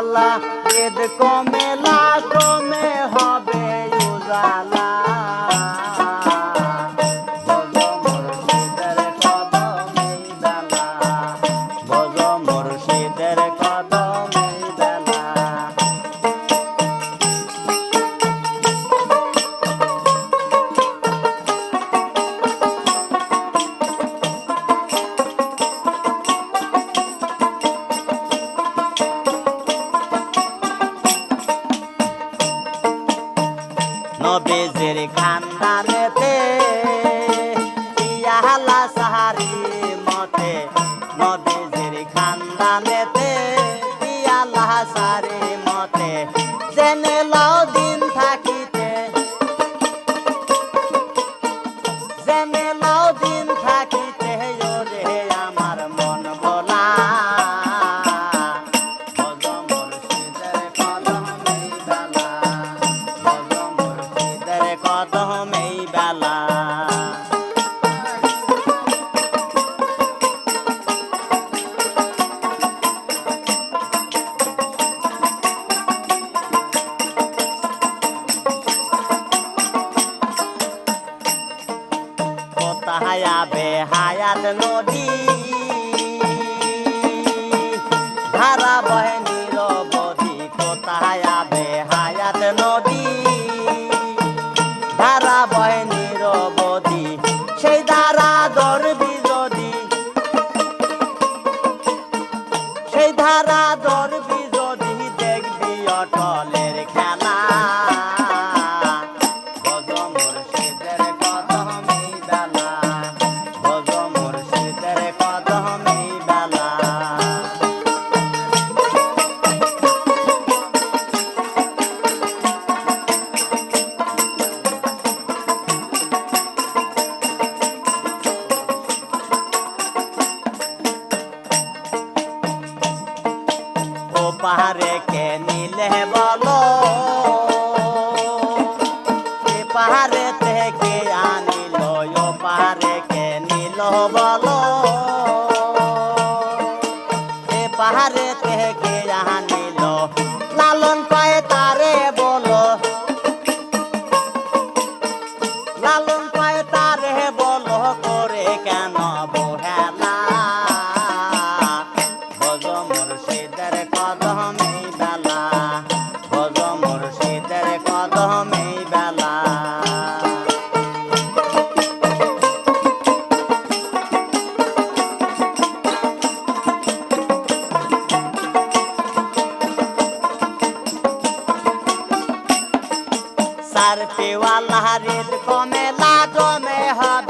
আল্লাহ বেদ কমেলা খানদানেতে ইয়ালা সাহারি মতে নদীজির খানদানেতে ইয়ালা সারি the Lord পাহাড়ে কে নিলে বলো? পাহাড়ে থেকে আনিল, ও পাহাড়ে কে নিল বলো? এ পাহাড়ে থেকে আনিল, লালন পায়ে তার তার পেওয়ালা রেদ কমে লা জমে হবে।